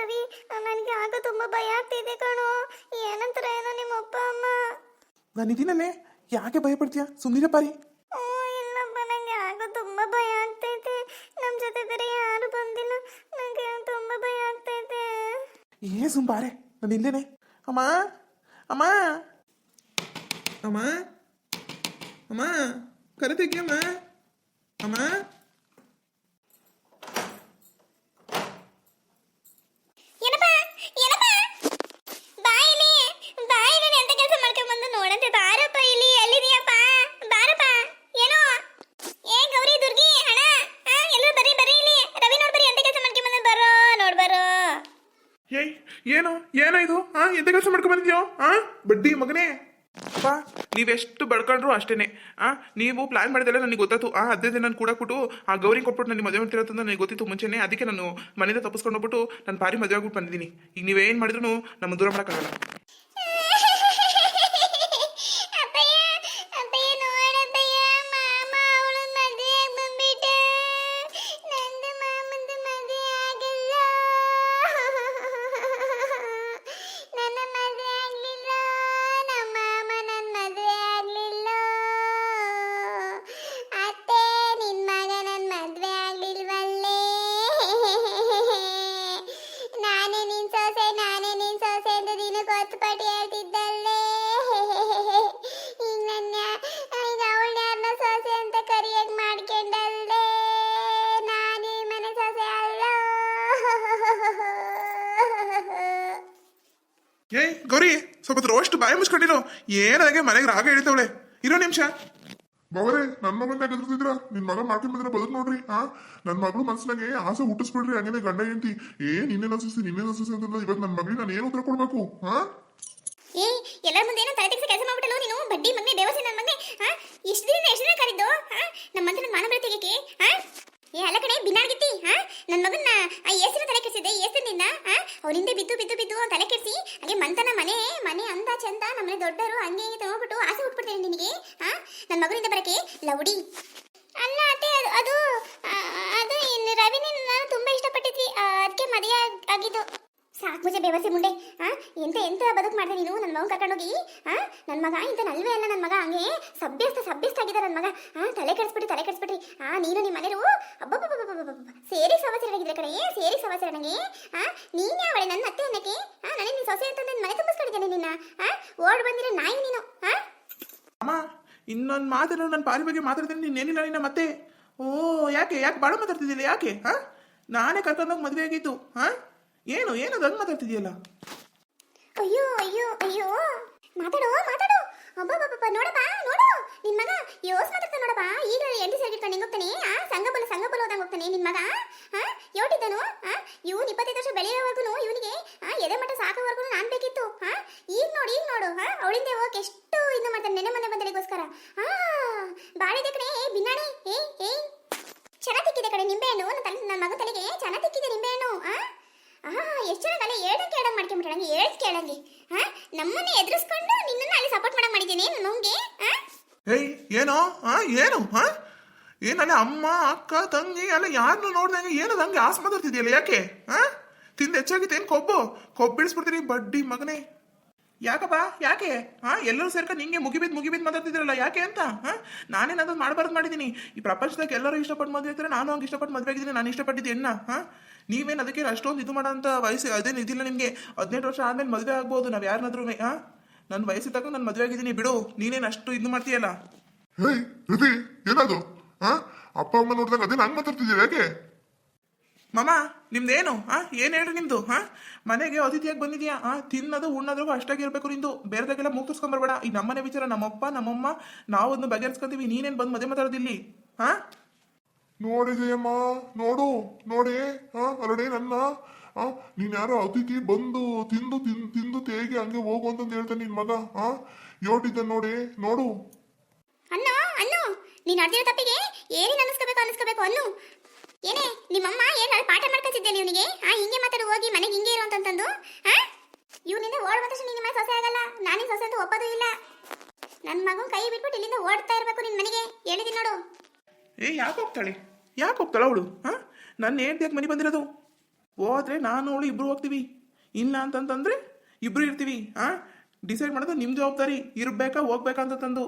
ರವಿ ನನಗೆ ಆಗ ತುಂಬಾ ಭಯ ಆಗ್ತಿದೆ ಕಣೋ. ಏನಂತರ ಏನೋ ನಿಮ್ಮ ಅಪ್ಪ ಅಮ್ಮ. ನಾನು ಇದೀನಲ್ಲೇ. ಯಾಕೆ ಭಯ ಪಡ್ತೀಯ? ಸುಂದಿರ ಪಾರಿ. ಓ ಇಲ್ಲಪ್ಪ ನಂಗೆ ಆಗ ತುಂಬಾ ಭಯ ಆಗ್ತೈತೆ. ನಮ್ಮ ಜೊತೆ ಬೇರೆ ಯಾರು ಬಂದಿಲ್ಲ. ನನಗೆ ತುಂಬಾ ಭಯ ಆಗ್ತೈತೆ. ಏ ಸುಂಬಾರೆ ನಾನು ಇಲ್ಲೇನೆ. ಅಮ್ಮ ಅಮ್ಮ. ಅಮ್ಮ ಅಮ್ಮ. ಕರೆ ತೆಗಿಯಮ್ಮ ಅಮ್ಮ ಏನಪ್ಪ ಏನಪ್ಪ ಬಾ ಇಲ್ಲಿ ಬಾ ಇಲ್ಲಿ ನೀನ್ ಎಂತ ಕೆಲಸ ಮಾಡ್ಕೊಂಡ್ ಬಂದು ನೋಡಂತೆ ಬಾರಪ್ಪ ಇಲ್ಲಿ ಎಲ್ಲಿದೀಯಪ್ಪ ಬಾರಪ್ಪ ಏನೋ ಏ ಗೌರಿ ದುರ್ಗಿ ಹಣ ಆ, ಎಲ್ಲರೂ ಬರ್ರಿ ಬರ್ರಿ ಇಲ್ಲಿ ರವಿ ನೋಡ್ ಬರ್ರಿ ಎಂತ ಕೆಲಸ ಮಾಡ್ಕೊಂಡ್ ಬಂದ ಬರೋ ನೋಡ್ ಬರೋ ಏಯ್ ಏನು, ಏನೋ ಇದು? ಹಾ ಎಂತ ಕೆಲಸ ಮಾಡ್ಕೊಂಡ್ ಬಂದಿದ್ಯೋ ಹಾ ಬಡ್ಡಿ ಮಗನೇ. ಅಪ್ಪ, ನೀವೆಷ್ಟು ಬಡ್ಕೊಂಡ್ರು ಅಷ್ಟೇನೆ. ಆ, ನೀವು ಪ್ಲಾನ್ ಮಾಡಿದೆಲ್ಲ ನನಗೆ ಗೊತ್ತಾಯ್ತು. ಆ, ಅದೇ ದಿನ ಕೂಡ ಕೊಟ್ಟು ಆ ಗೌರಿ ಕೊಟ್ಬಿಟ್ಟು ನನಗೆ ಮದುವೆ ಮಾಡ್ತಿರೋ ಅಂತ ನನಗೆ ಗೊತ್ತಿತ್ತು ಮುಂಚೆನೆ. ಅದಕ್ಕೆ ನಾನು ಮನೆಯಿಂದ ತಪ್ಪಿಸ್ಕೊಂಡು ಹೋಗ್ಬಿಟ್ಟು ನಾನು ಪಾರಿ ಮದುವೆ ಆಗ್ಬಿಟ್ಟು ಬಂದಿದ್ದೀನಿ. ಈಗ ನೀವೇನು ಮಾಡಿದ್ರು ನಮ್ಮ ದೂರ ಮಾಡೋಕ್ಕಾಗಲ್ಲ. ಏಯ್ ಗೌರಿ ಸ್ವಲ್ಪ ರೋಸ್ಟ್ ಬಾಯಿ ಮುಚ್ಕೊಂಡಿರೋ. ಏನದಾಗೆ ಮನೆಗೆ ರಾಗ ಹೇಳ್ತವಳೆ? ಇರೋ ನಿಮಿಷ. ಬವರೇ ನನ್ನ ಮಗನ ಗದ್ರತಿದ್ರ ನಿನ್ ಮಗ ಮಾಡ್ಕೊಂಡ್ ಬಂದ್ರೆ ಬದುಕ್ ನೋಡ್ರಿ ಆ? ನನ್ ಮಗಳು ಮನ್ಸಿನಾಗೆ ಆಸೆ ಹುಟ್ಟಿಸ್ಬಿಡ್ರಿ ಹಂಗೇನೆ ಗಂಡ ಹೆಂಡತಿ. ಏ ನಿನ್ನೆ ನಸಿಸಿ ನಿನ್ನೆ ನಸಿಸಿ ಅಂತ ಇವಾಗ ನನ್ ಮಗಳಿಗೆ ನಾನು ಏನು ಉತ್ತರ ಕೊಡ್ಬೇಕು ಹಾ ಏ ಎಲ್ಲರ ಮುಂದೆ ಏನೋ ತಲೆ ತೆಗೆಸಿ ಕೆಲಸ ಮಾಡ್ಬಿಟ್ಟಲು ನೀನು? ಬಡ್ಡಿ ಮಗನೇ ದೇವಸ್ಥಾನ ನನ್ನ ಮಗನೇ ಹಾ ಎಷ್ಟು ದಿನ ಎಷ್ಟು ದಿನ ಕರೆದ್ದು ಹಾ ನಮ್ಮ ಮಂತ್ರ ಮಾನ ಬರ ತೆಗಿಕೆ ಹಾ ಏ ಅಲ್ಲ ಕಣೆ ಬಿನ್ನಾಡ್ಗಿತ್ತಿ ಹಾ? ನನ್ನ ಮಗನ್ನ ಆ ಏಸಿನ ತಲೆ ಕೆಡಿಸಿದ್ದೆ ನಿನ್ನ ಹಾ? ಅವರಿಂದ ಬಿದ್ದು ಬಿದ್ದು ಬಿದ್ದು ಅವ್ನ್ ತಲೆ ಕೆಡಿಸಿ ಹಾಗೆ ಮಂತನ ಮನೆ ಮನೆ ಅಂದ ಚಂದ ನಮ್ಮನೆ ದೊಡ್ಡವರು ಹಂಗೆ ಹಿಂಗೆ ತಗೊಂಡ್ಬಿಟ್ಟು ಆಸೆ ಹುಟ್ಬಿಡ್ತೇನೆ ನಿನಗೆ ಹಾ? ನನ್ನ ಮಗನಿಂದ ಬರಕ್ಕೆ ಲೌಡಿ. ಅಲ್ಲ ಅತ್ತೆ ಅದು ಅದು ಆ, ಅದು ಇನ್ನು ರವಿನ ನಾನು ತುಂಬಾ ಇಷ್ಟಪಟ್ಟಿದ್ವಿ ಅದಕ್ಕೆ ಮದುವೆ ಆಗ್- ಆಗಿದ್ದು. ಸಾಕು ಮುಜೆ ಬೇವಸೆ ಮುಂಡೆ ಆ, ಎಂತ ಎಂತ ಬದುಕು ಮಾಡಿದೆ ನೀನು? ನನ್ನ ಕರ್ಕೊಂಡು ಕರ್ಕೊಂಡೋಗಿ ಆ ನನ್ನ ಮಗ ಇಂತ ನಲ್ವೇ ಅಲ್ಲ ನನ್ನ ಮಗ, ಹಂಗೆ ಸಭ್ಯಸ್ತ ಸಭ್ಯಸ್ತ ಆಗಿದೆ ನನ್ನ ಮಗ. ಆ, ತಲೆ ಕೆಡಿಸ್ಬಿಟ್ರಿ ತಲೆ ಕೆಡಿಸ್ಬಿಟ್ರಿ. ಆ, ನೀನು ನಿಮ್ಮ ಮನೆಯವರು ಅಬ್ಬಬ್ಬಬ್ಬಬ್ಬಬ್ಬ ಸೇರಿ ಸಮಾಚಾರ ಕಡೆ ಸೇರಿ ಸಮಾಚಾರ ನನಗೆ ಹಾ ನೀನ್ ಯಾವಳೆ ನನ್ನ ಅತ್ತೆ ಅನ್ನಕ್ಕೆ? ಆ ನನಗೆ ನೀನು ಸೊಸೆ ಅಂತ ನನ್ನ ಮನೆ ತುಂಬಿಸ್ಕೊಂಡಿದ್ದೇನೆ ನಿನ್ನ? ಆ, ಓಡ್ ಬಂದಿರೋ ನಾಯಿ ನೀನು. ಹಾ ಅಮ್ಮ, ಇನ್ನೊಂದು ಮಾತನ್ನು ನನ್ನ ಪಾರಿ ಬಗ್ಗೆ ಮಾತಾಡ್ತೀನಿ, ನೀನೇನಿಲ್ಲ ನಿನ್ನ ಮತ್ತೆ? ಓ, ಯಾಕೆ ಯಾಕೆ ಬಾಳ ಮಾತಾಡ್ತಿದ್ದಿಲ್ಲ ಯಾಕೆ? ಹಾ ನಾನೇ ಕರ್ಕೊಂಡೋಗಿ ಮದುವೆ ಆಗಿದ್ದು ಹಾ ಏನು ಏನು ಹಂಗೆ ಮಾತಾಡ್ತಿದ್ಯಲ್ಲ? ಅಯ್ಯೋ ಅಯ್ಯೋ ಅಯ್ಯೋ. ಮಾತಾಡೋ, ಮಾತಾಡು. ಅಬ್ಬಬ್ಬಬ್ಬ ನೋಡಪ್ಪ, ನೋಡು. ನಿನ್ ಮಗ ಯೋಸ್ ಮಾತಾಡ್ತಾ ನೋಡಪ್ಪ. ಈಗ ಎಂಟು ಸೈಡ್ ಹೆಂಗ್ ಹೋಗ್ತಾನೆ? ಆ, ಸಂಘ ಬಲ ಹೋದಂಗ ಹೋಗ್ತಾನೆ ನಿನ್ ಮಗ. ಆ ಯೋಟಿದ್ದನು ಆ, ಇವ್ನು ಇಪ್ಪತ್ತೈದು ವರ್ಷ ಬೆಳೆಯೋವರೆಗೂ ಇವನಿಗೆ ಎದೆ ಮಠ ಸಾಕೋವರೆಗೂ ನಾನ್ ಬೇಕಿತ್ತು. ಆ, ಈಗ ನೋಡು ಈಗ ನೋಡು. ಅವಳಿಂದ ಹೋಗಕ್ಕೆ ಎಷ್ಟು ಇದು ಮಾಡ್ತಾನೆ ನೆನೆ ಮನೆ ಬಂದಳಿಗೋಸ್ಕರ ಆ, ಬಾಳಿದೆ ಕಡೆ ಏ, ಬಿನ್ನಾಣಿ, ಏ ಏ. ಚೆನ್ನಾಗಿ ತಿಕ್ಕಿದೆ ಕಡೆ ನಿಂಬೆಹಣ್ಣು ನನ್ನ ನನ್ನ ಮಗ ತಲೆಗೆ ಚೆನ್ನಾಗಿ ತಿಕ್ಕಿದೆ ನಿಂಬೆಹಣ್ಣು ಆ? ಎಷ್ಟು ಚೆನ್ನಾಗಲ್ಲ ಎರಡು ಕೇಳಂಗೆ ಮಾಡ್ಕೊಂಬಿಟ್ರಂಗೆ ಎರಡು ಕೇಳಂಗೆ. ಹಾ ನಮ್ಮನ್ನ ಎದುರಿಸ್ಕೊಂಡು ನಿನ್ನನ್ನು ಅಲ್ಲಿ ಸಪೋರ್ಟ್ ಮಾಡಕ್ ಮಾಡಿದ್ದೀನಿ ನಮಗೆ ಹಾ ಏಯ್, ಏನೋ? ಹಾ ಏನು? ಹಾ ಏನಲ್ಲ ಅಮ್ಮ, ಅಕ್ಕ, ತಂಗಿ ಅಲ್ಲ ಯಾರನ್ನು ನೋಡ್ದಂಗೆ ಏನು ಹಂಗೆ ಆಸ್ ಮಾತಾಡ್ತಿದ್ಯಲ್ಲ ಯಾಕೆ? ಹಾ ತಿಂದು ಹೆಚ್ಚಾಗಿತ್ತು ಏನು ಕೊಬ್ಬು. ಕೊಬ್ಬು ಬಿಡಿಸ್ಬಿಡ್ತೀನಿ ಬಡ್ಡಿ ಮಗನೇ. ಯಾಕಪ್ಪ? ಯಾಕೆ? ಹಾ? ಎಲ್ಲರೂ ಸೇರ್ಕೊಂಡು ನಿಂಗೆ ಮುಗಿಬಿದ್ದು ಮುಗಿಬಿದ್ದು ಮಾತಾಡ್ತಿದ್ರಲ್ಲ ಯಾಕೆ ಅಂತ? ಹಾ? ನಾನೇನಾದ್ರೂ ಮಾಡಬಾರ್ದು ಮಾಡಿದ್ದೀನಿ ಈ ಪ್ರಪಂಚದಾಗ ಎಲ್ಲರೂ ಇಷ್ಟಪಟ್ಟು ಮದುವೆ ಆಗ್ತಾರೆ ನಾನು ಹಂಗೆ ಇಷ್ಟಪಟ್ಟು ಮದುವೆ ಆಗಿದ್ದೀನಿ, ನಾನು ಇಷ್ಟಪಟ್ಟಿದ್ದೆ ಎಣ್ಣ ಹಾ? ನೀವೇನು ಅದಕ್ಕೆ ಅಷ್ಟೊಂದು ಇದು ಮಾಡೋಂಥ ವಯಸ್ಸು ಅದೇನು ಇದಿಲ್ಲ ನಿಮಗೆ? ಹದಿನೆಂಟು ವರ್ಷ ಆದಮೇಲೆ ಮದುವೆ ಆಗ್ಬೋದು, ನಾವು ಯಾರನ್ನಾದ್ರೂ ಹಾ? ನನ್ನ ವಯಸ್ಸು ತಕ್ಕ ನಾನು ಮದುವೆ ಆಗಿದ್ದೀನಿ, ಬಿಡು. ನೀನೇನು ಅಷ್ಟು ಇದು ಮಾಡ್ತೀಯಲ್ಲ? ಏನದು ಅಪ್ಪ, ಅಮ್ಮ ನೋಡಿದಾಗ ಅದೇ ನಾನು ಮಾತಾಡ್ತಿದ್ದೀವಿ ಯಾಕೆ? ಮಾಮ ನಿಮ್ದೇನು? ಹಾ ಏನು ಹೇಳ್ರಿ ನಿಮ್ದು? ಹಾ ಮನೆಗೆ ಅತಿಥಿಯಾಗಿ ಬಂದಿದ್ಯಾ? ಹಾ ತಿನ್ನೋದು ಉಣ್ಣೋದ್ರಿಗೂ ಅಷ್ಟಾಗಿ ಇರಬೇಕು ನಿಂದು. ಬೇರೆದಾಗೆಲ್ಲ ಮುಗಿಸ್ಕೊಂಬರ್ಬೇಡ ಈ ನಮ್ಮನೆ ವಿಚಾರ ನಮ್ಮಪ್ಪ ನಮ್ಮಮ್ಮ ನಾವು ಅದನ್ನ ಬಗೆಹರಿಸ್ಕೊಂತೀವಿ. ನೀನೇನು ಬಂದು ಮದುವೆ ಮಾತಾಡೋದಿಲ್ಲಿ ಹಾ ನೋಡಿ ಜಯಮ್ಮ ನೋಡು ನೋಡಿ ಹಾ ಅಲ್ಲಡೆ ನನ್ನ ಆ ನೀನ್ ಯಾರೋ ಅತಿಥಿ ಬಂದು ತಿಂದು ತಿನ್ ತಿಂದು ತೇಗಿ ಹಂಗೆ ಹೋಗು ಅಂತಂದು ಹೇಳ್ತಾನೆ ನಿನ್ ಮಗ ಹಾ ಯೋಟಿದ್ದ ನೋಡಿ ನೋಡು. ಅಣ್ಣ ಅಣ್ಣ ನೀನು ಅಡ್ದಿರೋ ತಪ್ಪಿಗೆ ಏನೇನು ಅನಿಸ್ಕೋಬೇಕು ಅನಿಸ್ಕೋಬೇಕು ಅನ್ನು. ಏನೇ, ನಿಮ್ಮಮ್ಮ ಏನು ಪಾಠ ಮಾಡ್ಕೊತಿದ್ದೆ ಇವನಿಗೆ ಆ, ಹಿಂಗೆ ಮಾತಾಡಿ, ಹೋಗಿ ಮನೆಗೆ ಹಿಂಗೆ ಇರು ಅಂತಂದು ಹಾ ಇವನಿಂದ ಓಡ್ ಬಂದಷ್ಟು ನಿನ್ನ ಮನೆ ಸೊಸೆ ಆಗಲ್ಲ, ನಾನಿನ್ ಸೊಸೆ ಅಂತ ಒಪ್ಪೋದು ಇಲ್ಲ. ನನ್ನ ಮಗನ್ ಕೈ ಬಿಟ್ಬಿಟ್ಟು ಇಲ್ಲಿಂದ ಓಡ್ತಾ ಇರಬೇಕು ನಿನ್ನ ಮನೆಗೆ. ಹೇಳಿದೀನಿ ನೋಡು. ಏ, ಯಾಕೆ ಹೋಗ್ತಾಳೆ? ಯಾಕೆ ಹೋಗ್ತಾಳ ಅವಳು? ಹಾ ನನ್ನ ಹೇಳ್ತಿಯಾಗ ಮನೆ ಬಂದಿರೋದು? ಹೋದ್ರೆ ನಾನು ಅವಳು, ಇಬ್ರು ಹೋಗ್ತೀವಿ. ಇಲ್ಲ ಅಂತಂತಂದ್ರೆ ಇಬ್ರು ಇರ್ತೀವಿ, ಆ? ಡಿಸೈಡ್ ಮಾಡೋದು ನಿಮ್ಮ ಜವಾಬ್ದಾರಿ. ಇರ್ಬೇಕಾ, ಹೋಗ್ಬೇಕಾ ಅಂತ ತಂದು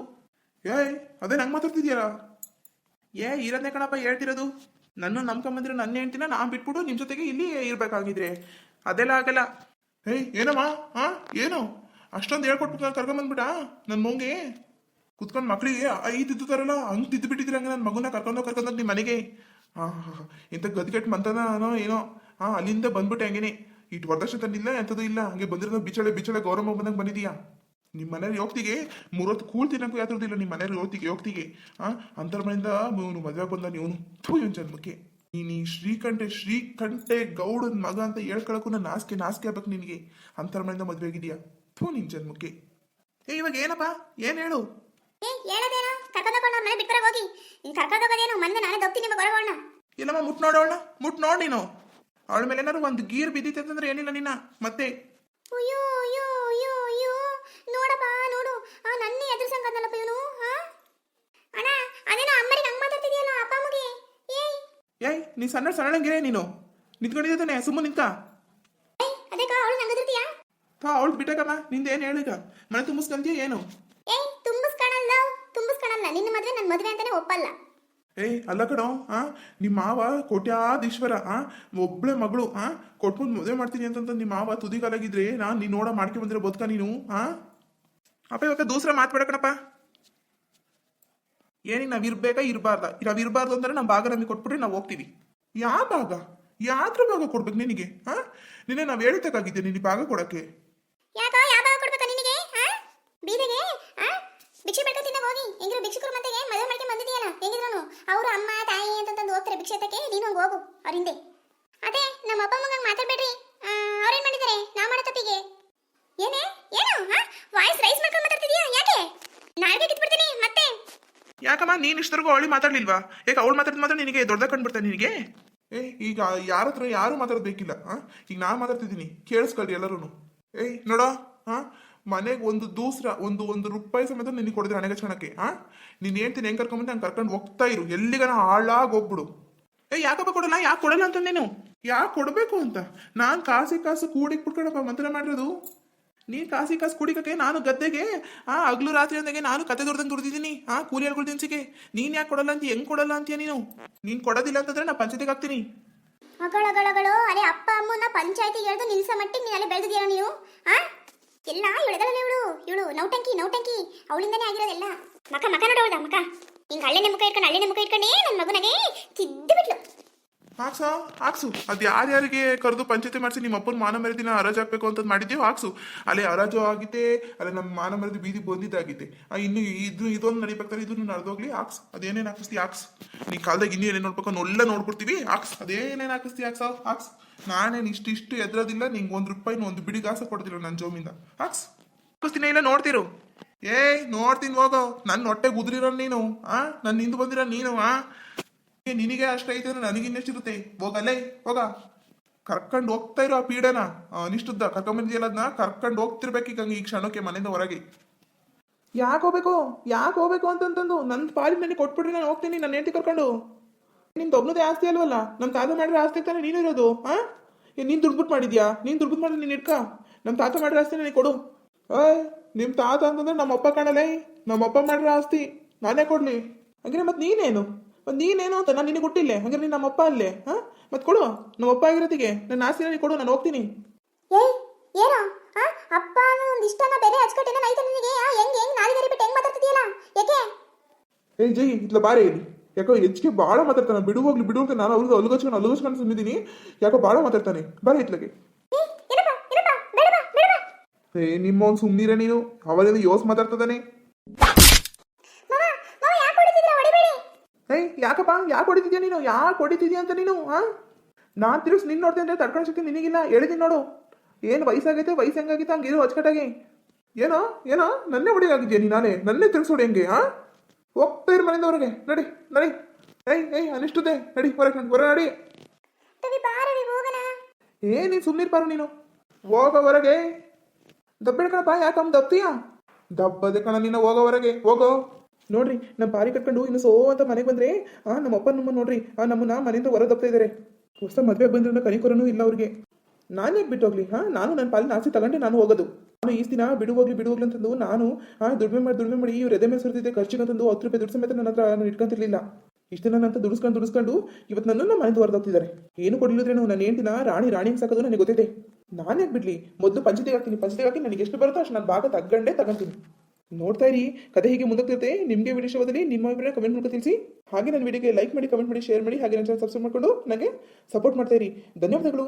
ಏಯ್ ಅದೇ ನಂಗೆ ಮಾತಾಡ್ತಿದ್ಯಲ್ಲ? ಏ ಇರೋದೇ ಕಣಪ್ಪ, ಹೇಳ್ತಿರೋದು. ನನ್ನ ನಂಬ್ಕೊಂಬಂದ್ರೆ ನನ್ನ ಹೆಂಡ್ತಿನ ನಾ ಬಿಟ್ಬಿಟ್ಟು ನಿಮ್ಮ ಜೊತೆಗೆ ಇಲ್ಲಿ ಇರ್ಬೇಕಾಗಿದ್ರೆ. ಅದೆಲ್ಲ ಆಗಲ್ಲ. ಏಯ್ ಏನಮ್ಮ? ಹಾ ಏನು? ಅಷ್ಟೊಂದು ಹೇಳ್ಕೊಟ್ಬಿಟ್ಟು ನಾನು ಕರ್ಕೊಂಬಂದ್ಬಿಟ್ಟ ನನ್ನ ಮೋಂಗೆ? ಕುತ್ಕೊಂಡು ಮಕ್ಕಳಿಗೆ ಐದು ತರಲ್ಲ ಹಂಗೆ ತಿದ್ದು ಬಿಟ್ಟಿದ್ರೆ ಹಂಗೆ ನನ್ನ ಮಗುನ ಕರ್ಕೊಂಡೋಗಿ ಕರ್ಕೊಂಡೋಗಿ ನಿಮ್ಮ ಮನೆಗೆ? ಹಾ ಇಂಥ ಗದ್ಗೆಟ್ ಮಂತನೋ ಏನೋ? ಹಾ ಅಲ್ಲಿಂದ ಬಂದ್ಬಿಟ್ಟೆ ಹಂಗೇನೆ. ಇಟ್ಟು ವರದಕ್ಷಿಣೆ ತಂದಿಲ್ಲ ಎಂಥದ್ದು ಇಲ್ಲ. ಹಂಗೆ ಬಂದಿರೋದು ಬಿಚ್ಚಳೆ ಬಿಚ್ಚಳೆ ಗೌರವ ಬಂದಂಗೆ ಬಂದಿದೀಯಾ? ನಿಮ್ಮ ಮನೇಲಿ ಯೋಗ್ತಿಗೆ ಮೂರೊತ್ತು ಕೂಳ್ ತಿನ್ನಕ್ಕೂ ಯಾತ್ರದಿಲ್ಲ ನಿಮ್ಮ ಮನೇಲಿ ಯೋಗ್ತಿಗೆ ಯೋಗ್ತಿಗೆ. ಆ? ಅಂತರ ಮನೆಯಿಂದ ಇವನು ಮದುವೆ ಬಂದ ನೀವು ಥೂ ಇವನ್ ಜನ್ಮಕ್ಕೆ. ನೀನು ಶ್ರೀಕಂಠೆ ಶ್ರೀಕಂಠೆ ಗೌಡನ ಮಗ ಅಂತ ಹೇಳ್ಕೊಳಕ್ಕೂ ನಾನು ನಾಸ್ಕೆ ನಾಸ್ಕೆ ಆಗ್ಬೇಕು ನಿನಗೆ. ಅಂತರ ಮನೆಯಿಂದ ಮದುವೆ ಆಗಿದೆಯಾ? ಥೂ ನಿನ್ ಜನ್ಮಕ್ಕೆ. ಏ ಇವಾಗ ಏನಪ್ಪ? ಏನು ಹೇಳು? ಇಲ್ಲಮ್ಮ ಮುಟ್ ನೋಡೋಣ ಮುಟ್ ನೋಡಿ ನೀನು. ಅವಳ ಮೇಲೆ ಏನಾದ್ರು ಒಂದು ಗೀರ್ ಬಿದ್ದಿತ್ತಂದ್ರೆ ಏನಿಲ್ಲ ನಿನ್ನ ಮತ್ತೆ ಅಯ್ಯೋ ಅಯ್ಯೋ ಅಯ್ಯೋ ಅಯ್ಯೋ ನೋಡಪ್ಪ ನೋಡು ಆ ನನ್ನೇ ಎದುರ್ಸಂಗದಲ್ಲಪ್ಪ ಇವನು ಹಾ ಅಣ್ಣ ಅದೇನೋ ಅಮ್ಮರಿಗೆ ಹಂಗ್ ಮಾತಾಡ್ತಿದ್ಯಲ್ಲ ಅಪ್ಪ ಅಮ್ಮಗೆ ಏಯ್ ನೀ ಸಣ್ಣ ಸಣ್ಣಂಗಿರೇ ನೀನು. ನಿಂತ್ಕೊಂಡಿದ್ದಾನೆ ಸುಮ್ಮನೆ ನಿಂತ. ಅದಕ್ಕ ಅವಳು ನಂಗೆ ಎದುರ್ತೀಯಾ ಥಾ ಅವಳು ಬಿಟ್ಟಾಕಮ್ಮ ನಿಂದ ಏನು ಹೇಳಕ ಮನೆ ತುಂಬಿಸ್ಕೊಂತೀಯ ಏನು? ಏಯ್ ತುಂಬಿಸ್ಕೊಳಲ್ಲ ತುಂಬಿಸ್ಕೊಳಲ್ಲ ನಿನ್ನ ಮದ್ವೆ ನನ್ನ ಮದ್ವೆ ಅಂತಾನೆ ಒಪ್ಪಲ್ಲ. ಏಯ್ ಅಲ್ಲ ಕಣೋ ಆ ನಿಮ್ಮ ಮಾವ ಕೋಟ್ಯಾಧೀಶ್ವರ ಆ ಒಬ್ಳೆ ಮಗಳು ಆ ಕೊಟ್ಬಿಟ್ಟು ಮದುವೆ ಮಾಡ್ತೀನಿ ಅಂತಂತ ನಿಮ್ಮ ಮಾವ ತುದಿ ಕಾಲಾಗಿದ್ರೆ ನಾನು ನೀನು ನೋಡ ಮಾಡ್ಕೊಂಡ್ ಬಂದಿರೋ ಬದುಕ ನೀನು ಆ? ಅಪ್ಪ ಇವಾಗ ದೂಸರ ಕಣಪ್ಪ. ಏನಿಗೆ ನಾವು ಇರ್ಬೇಕಾ ಇರಬಾರ್ದ. ನಾವ್ ಇರಬಾರ್ದು ಅಂದ್ರೆ ನಮ್ಮ ಭಾಗ ನಮಗೆ ನಾವು ಹೋಗ್ತೀವಿ. ಯಾವ ಭಾಗ? ಯಾತ್ರ ಭಾಗ ಕೊಡ್ಬೇಕು ನಿನಗೆ, ಹಾ? ನಿನ್ನೆ ನಾವು ಹೇಳ್ತಕ್ಕಾಗಿದ್ದೆ ನಿನಗೆ ಭಾಗ ಕೊಡಕ್ಕೆ. ಯಾಕೋ ಯಾವ ಭಾಗ ಕೊಡ್ಬೇಕಾ ನಿನಗೆ, ಹಾ? ಬೀದಿಗೆ, ಹಾ? ಭಿಕ್ಷೆ ಬೇಡ್ಕ ತಿನ್ನ ಹೋಗಿ. ಹೆಂಗಿರೋ ಭಿಕ್ಷುಕರು ಮತ್ತೆಗೆ ಮದುವೆ ಮಾಡ್ಕೊಂಡು ಬಂದಿದೀಯಲ್ಲ ಹೆಂಗಿದ್ರು ಅವರು ಅಮ್ಮ, ತಾಯಿ ಅಂತಂದು ಹೋಗ್ತಾರೆ, ಭಿಕ್ಷೆ ತಕ್ಕೆ, ನೀನು ಹಂಗ್ ಅವ್ರ ಅದೇ, ನಮ್ಮ ಅಪ್ಪ ಅಮ್ಮಂಗ ಮಾತಾಡ್ಬೇಡ್ರಿ ಅವ್ರೇನ್ ಮಾಡಿದ್ದಾರೆ ನಾ ಮಾಡೋ ತಪ್ಪಿಗೆ ಏನೇ ಏನು ಹಾ ವಾಯ್ಸ್ ರೈಸ್ ಮಾಡ್ಕೊಂಡು ಮಾತಾಡ್ತಿದೀಯಾ ಯಾಕೆ ನಾಲ್ಗೆ ಕಿತ್ಬಿಡ್ತೀನಿ ಮತ್ತೆ ಯಾಕಮ್ಮ ನೀನ್ ಇಷ್ಟರ್ಗೂ ಅವಳಿ ಮಾತಾಡ್ಲಿಲ್ವಾ? ಯಾಕೆ ಅವಳು ಮಾತಾಡಿದ ಮಾತ್ರ ನಿನಗೆ ದೊಡ್ಡದಾಗ ಕಂಡ್ಬಿಡ್ತಾ ನಿನಗೆ ಏ ಈಗ ಯಾರ ಹತ್ರ ಯಾರು ಮಾತಾಡಬೇಕಿಲ್ಲ ಈಗ ನಾ ಮಾತಾಡ್ತಿದ್ದೀನಿ ಕೇಳಿಸ್ಕೊಳ್ರಿ ಎಲ್ಲರೂ ಏಯ್ ನೋಡೋ ಹಾ ಮನೆಗೆ ಒಂದು ದೂಸ್ರ ಒಂದು ಒಂದು ರೂಪಾಯಿ ಸಮೇತ ನಿನಗೆ ಕೊಡಿದ್ರೆ ನನಗೆ ಕ್ಷಣಕ್ಕೆ ಹಾ ನೀನು ಹೇಳ್ತೀನಿ ಹೆಂಗ್ ಕರ್ಕೊಂಬಂದು ಹಂಗೆ ಕರ್ಕೊಂಡು ಹೋಗ್ತಾ ಇರು ಎಲ್ಲಿಗನ ಹಾಳಾಗಿ ಹೋಗ್ಬಿಡು. ಏ ಯಾಕಪ್ಪ ಕೊಡಲ್ಲ? ಯಾಕೆ ಕೊಡಲ್ಲ ಅಂತ ನೀನು? ಯಾಕೆ ಕೊಡಬೇಕು ಅಂತ? ನಾನು ಕಾಸಿ ಕಾಸು ಕೂಡಿಕ್ ಬಿಟ್ಕೊಳಪ್ಪ ಮಂತ್ರ ಮಾಡಿರೋದು. ನೀನ್ ಕಾಸಿ ಕಾಸು ಕುಡಿಕಕ್ಕೆ ನಾನು ಗದ್ದೆಗೆ, ಆ ಹಗ್ಲು ರಾತ್ರಿ ಅಂದಾಗೆ ನಾನು ಕತೆ ದೊಡ್ದಂಗೆ ದುಡ್ದಿದ್ದೀನಿ. ಆ ಕೂಲಿ ಆಳ್ಗಳು ದಿನಸಿಗೆ. ನೀನು ಯಾಕೆ ಕೊಡಲ್ಲ ಅಂತ ಹೆಂಗ್ ಕೊಡಲ್ಲ ಅಂತೀಯ ನೀನು? ನೀನ್ ಕೊಡೋದಿಲ್ಲ ಅಂತಂದ್ರೆ ನಾ ಪಂಚಾಯತಿಗೆ ಹಾಕ್ತೀನಿ. ಅಗಳಗಳಗಳು, ಅರೆ ಅಪ್ಪ ಅಮ್ಮನ ಪಂಚಾಯತಿಗೆ ಹೇಳ್ದು ನಿಲ್ಸ ಮಟ್ಟಿಗೆ ನೀನು ಅಲ್ಲೇ ಬೆಳೆದಿದ್ದೀರ ನೀವು? ಆ? ಎಲ್ಲ ಇವಳದಲ್ಲ ಇವಳು. ಇವಳು ನೌಟಂಕಿ ನೌಟಂಕಿ. ಅವಳಿಂದನೇ ಆಗಿರೋದೆಲ್ಲ. ಮಕ ಮಕ ನೋಡೋದ ಮಕ. ಹಿಂಗ ಅಲ್ಲೇ ಮುಖ ಇಟ್ಕೊಂಡು ಅಲ್ಲೇ ಮುಖ ಇಟ್ಕೊಂಡೇ ನನ್ನ ಮಗನಿಗೆ ತಿದ್ದು ಬಿಟ್ಲು ಹಾಕ್ಸೋ? ಹಾಕ್ಸು. ಅದು ಯಾರ್ಯಾರಿಗೆ ಕರೆದು ಪಂಚಾಯತಿ ಮಾಡಿಸಿ ನಿಮ್ಮ ಅಪ್ಪನ ಮಾನ ಮರದಿನ ಹರಾಜು ಹಾಕ್ಬೇಕು ಅಂತ ಮಾಡಿದ್ಯೋ ಹಾಕ್ಸು. ಅಲ್ಲಿ ಹರಾಜು ಆಗಿದೆ ಅಲ್ಲಿ ನಮ್ಮ ಮಾನ ಮರದಿ ಬೀದಿ ಬಂದಿದ್ದಾಗಿದೆ ಇನ್ನು ಇದು, ಇದೊಂದು ನಡಿಬೇಕಾದ್ರೆ ಇದನ್ನು ನಡೆದೋಗ್ಲಿ ಹಾಕ್ಸ್. ಅದೇನೇನು ಹಾಕಿಸ್ತಿ, ಹಾಕ್ಸ್. ನೀ ಕಾಲದಾಗ ಇನ್ನೂ ಏನೇನು ನೋಡ್ಬೇಕು ಅನ್ನೋ ನೋಡ್ಬಿಡ್ತೀವಿ, ಹಾಕ್ಸ್. ಅದೇನೇನು ಹಾಕಿಸ್ತಿ, ಹಾಕ್ಸ, ಹಾಕ್ಸ್. ನಾನೇನು ಇಷ್ಟು ಇಷ್ಟು ಎದ್ರೋದಿಲ್ಲ, ನಿಂಗೆ ಒಂದು ರೂಪಾಯಿನ ಒಂದು ಬಿಡಿ ಗಾಸ ಕೊಡ್ತಿಲ್ಲ ನನ್ನ ಜೋಮಿಂದ. ಹಾಕ್ಸ್. ಹಾಕಿಸ್ತೀನಿ ಇಲ್ಲ ನೋಡ್ತಿರು? ಏಯ್, ನೋಡ್ತೀನಿ ಹೋಗೋ. ನನ್ನ ಹೊಟ್ಟೆಗೆ ಗುದ್ರಿರೋ ನೀನು, ಆ? ನನ್ನ ಹಿಂದೆ ಬಂದಿರೋ ನೀನು, ಆ? ನಿನಗೆ ಅಷ್ಟೈತೆ ಅಂದ್ರೆ ನನಗಿನ್ನೆಷ್ಟಿರುತ್ತೆ ಹೋಗಲ್ಲೇ ಹೋಗ ಕರ್ಕೊಂಡು ಹೋಗ್ತಾ ಇರೋ ಆ ಪೀಡನ ಅನಿಷ್ಟುದ್ದ ಕರ್ಕೊಂಬಂದಿಯಲ್ಲ ಅದನ್ನ ಕರ್ಕೊಂಡು ಹೋಗ್ತಿರ್ಬೇಕೀಗ ಈ ಕ್ಷಣಕ್ಕೆ ಮನೆಯಿಂದ ಹೊರಗೆ. ಯಾಕೆ ಹೋಗ್ಬೇಕು? ಯಾಕೆ ಹೋಗ್ಬೇಕು ಅಂತಂತಂದು? ನನ್ನ ಪಾಲಿ ನನಗೆ ಕೊಟ್ಬಿಟ್ರಿ ನಾನು ಹೋಗ್ತೀನಿ ನನ್ನ ಹೆಂಡತಿ ಕರ್ಕೊಂಡು. ನಿನ್ ದೊಬ್ಬನದೇ ಆಸ್ತಿ ಅಲ್ವಲ್ಲ? ನಮ್ಮ ತಾತ ಮಾಡಿರೋ ಆಸ್ತಿ ತಾನೆ ನೀನು ಇರೋದು ಹಾ ಏ, ನೀನು ದುಡ್ಬಿಟ್ಟು ಮಾಡಿದ್ಯಾ? ನೀನು ದುಡ್ಬಿಟ್ಟು ಮಾಡಿದ್ರೆ ನೀನು ಇಟ್ಕ. ನಮ್ಮ ತಾತ ಮಾಡಿರೋ ಆಸ್ತಿ ನನಗೆ ಕೊಡು. ಏಯ್ ನಿಮ್ಮ ತಾತ ಅಂತಂದ್ರೆ ನಮ್ಮ ಅಪ್ಪ ಕಾಣಲೇ? ನಮ್ಮ ಅಪ್ಪ ಮಾಡಿರೋ ಆಸ್ತಿ ನಾನೇ ಕೊಡ್ಲಿ. ಹಂಗಾರೆ ಮತ್ತೆ ನೀನೇನು? ಮತ್ತೆ ನೀನೇನು ಅಂತ ನಾನು ನಿನಗೆ ಕೊಟ್ಟಿಲ್ಲೇ ಹಂಗಾರೆ ನೀನು ನಮ್ಮಪ್ಪ ಅಲ್ಲೇ ಹಾ? ಮತ್ತೆ ಕೊಡು ನಮ್ಮ ಅಪ್ಪ ಆಗಿರೋದಿಗೆ. ನನ್ನ ಆಸೆ ನನಗೆ ಕೊಡು ನಾನು ಹೋಗ್ತೀನಿ. ಏಯ್ ಏನೋ? ಆ ಅಪ್ಪ ಅನ್ನೋ ಒಂದು ಇಷ್ಟನ ಬೆಲೆ ಹಚ್ಕೊಟ್ಟೇನ ನೈತ ನಿನಗೆ? ಆ ಹೆಂಗ್ ಹೆಂಗ್ ನಾಲಿಗೆ ಬಿಟ್ಟು ಹೆಂಗ್ ಮಾತಾಡ್ತಿದೀಯಲ್ಲ? ಯಾಕೆ ಏ ಜೈ ಇತ್ಲ ಬಾರಿ ಇಲ್ಲಿ. ಯಾಕೋ ಹೆಚ್ಚಿಗೆ ಭಾಳ ಮಾತಾಡ್ತಾನೆ. ಬಿಡು ಹೋಗ್ಲಿ ಬಿಡು ಅಂತ ನಾನು ಅವ್ರಿಗೆ ಅಲ್ಗೋಚ್ಕೊಂಡು ಅಲ್ಗೋಚ್ಕೊಂಡು ಸುಮ್ಮಿದ್ದೀನಿ ಯಾಕೋ ಭಾಳ ಮಾತಾಡ್ತಾನೆ. ಬಾರೆ ಇತ್ಲಗೆ ಏ ನಿಮ್ಮ ಅವ್ನು ಸುಮ್ಮನಿರ ನೀನು? ಅವರಿಂದ ಯೋಸ್ ಮಾತಾಡ್ತದಾನೆ ಮಾವ ಮಾವ ಯಾಕೆ ಹೊಡಿತಿದ್ರ ಹೊಡಿಬೇಡಿ ಏಯ್ ಯಾಕಪ್ಪ ಯಾಕೆ ಹೊಡಿತಿದ್ಯಾ ನೀನು? ಯಾಕೆ ಹೊಡಿತಿದ್ಯಾ ಅಂತ ನೀನು ಹಾ ನಾನು ತಿರುಗಿಸಿ ನಿನ್ನ ನೋಡ್ತೀನಿ ಅಂದ್ರೆ ತಡ್ಕೊಂಡು ಶಕ್ತಿ ನಿನಗಿಲ್ಲ. ಹೇಳಿದೀನಿ ನೋಡು. ಏನು ವಯಸ್ಸಾಗೈತೆ ವಯಸ್ಸು ಹೆಂಗಾಗಿತ್ತು ಹಂಗಿರು ಅಚ್ಚಕಟ್ಟಾಗಿ. ಏನೋ ಏನೋ ನನ್ನೇ ಹೊಡಿಯಾಗಿದ್ಯಾ ನೀ ನಾನೇ. ನನ್ನೇ ತಿರ್ಗಿಸೋಡಿ ಹೆಂಗೆ ಹಾ ಹೋಗ್ತಾ ಇರು ಮನೆಯಿಂದ ಹೊರಗೆ. ನಡಿ ನಡಿ. ಏಯ್ ಏಯ್ ಅನಿಷ್ಟುತ್ತೆ ನಡಿ ಹೊರಗೆ ನಡಿ ಹೊರ ನಡಿ. ಏ ನೀನು ಸುಮ್ಮನಿರ್ಬಾರು ನೀನು. ಹೋಗೋ ಹೊರಗೆ. ದಬ್ಬಿಡ್ಕಣಪ್ಪ ಯಾಕಮ್ಮ ದಬ್ತೀಯಾ? ದಬ್ಬದೆ ಕಣ ನೀನು ಹೋಗೋ ಹೊರಗೆ. ಹೋಗೋ. ನೋಡ್ರಿ ನಮ್ಮ ಪಾರಿ ಕಟ್ಕೊಂಡು ಇನ್ನು ಸೋ ಅಂತ ಮನೆಗೆ ಬಂದ್ರೆ, ಆ, ನಮ್ಮ ಅಪ್ಪ ನಮ್ಮ ನೋಡ್ರಿ, ಆ, ನಮ್ಮನ್ನ ಮನೆಯಿಂದ ಹೊರ ದಬ್ತಾ ಇದಾರೆ. ಹೊಸ ಮದುವೆ ಬಂದ್ರೆ ಕನಿಕೊರನೂ ಇಲ್ಲ ಅವ್ರಿಗೆ. ನಾನು ಬಿಟ್ಟು ಹೋಗ್ಲಿ, ಹಾಂ? ನಾನು ನನ್ನ ಪಾಲಿನ ಆಸೆ ತಗೊಂಡೆ, ನಾನು ಹೋಗೋದು. ನಾನು ಈ ದಿನ ಬಿಡು ಹೋಗ್ಲಿ ಬಿಡು ಹೋಗ್ಲಿ ಅಂತಂದು ನಾನು, ಆ, ದುಡಿಮೆ ಮಾಡಿ ದುಡಿಮೆ ಮಾಡಿ ಇವ್ರು ಎದೆ ಮೇಲೆ ಸುರಿದಿದ್ದೆ ಖರ್ಚಿಗಂತಂದು ಹತ್ತು ರೂಪಾಯಿ ದುಡ್ಡು ಸಮೇತ ನನ್ನ ಹತ್ರ ನಾನು ಇಟ್ಕೊಂತಿರ್ಲಿಲ್ಲ. ಇಷ್ಟು ದಿನ ಅಂತ ದುಡಿಸ್ಕೊಂಡು ದುಡಿಸ್ಕೊಂಡು ಇವತ್ತು ನನ್ನನ್ನು ಮನೆಯಿಂದ ಹೊರದೋಗ್ತಿದ್ದಾರೆ ಏನು ಕೊಡಲಿದ್ರೇನು ನನ್ನ ದಿನ ರಾಣಿ ರಾಣಿ ಸಾಕೋದು ನನಗೆ ಗೊತ್ತಿದೆ. ನಾನು ಬಿಡ್ಲಿ? ಮೊದಲು ಪಂಚತೆ ಹಾಕ್ತೀನಿ ಪಂಚತೆ ಹಾಕಿ ನನಗೆ ಎಷ್ಟು ಬರುತ್ತೋ ಅಷ್ಟು ನಾನು ಭಾಗ ತಗೊಂಡೇ ತಗೊಂತೀನಿ. ನೋಡ್ತಾ ಇರಿ. ಕತೆ ಹೀಗೆ ಮುಂದಕ್ತಿರುತ್ತೆ ನಿಮಗೆ ವಿಡಿಯೋ ಇಷ್ಟವಾದಲ್ಲಿ ನಿಮ್ಮ ಅಭಿಪ್ರಾಯ ಕಮೆಂಟ್ ಮೂಲಕ ತಿಳಿಸಿ. ಹಾಗೆ ನನ್ನ ವಿಡಿಯೋಗೆ ಲೈಕ್ ಮಾಡಿ ಕಮೆಂಟ್ ಮಾಡಿ ಶೇರ್ ಮಾಡಿ, ಹಾಗೆ ನನ್ನ ಚಾನಲ್ ಸಬ್ಸ್ಕ್ರೈಬ್ ಮಾಡಿಕೊಂಡು ನನಗೆ ಸಪೋರ್ಟ್ ಮಾಡ್ತಾ ಇರಿ. ಧನ್ಯವಾದಗಳು.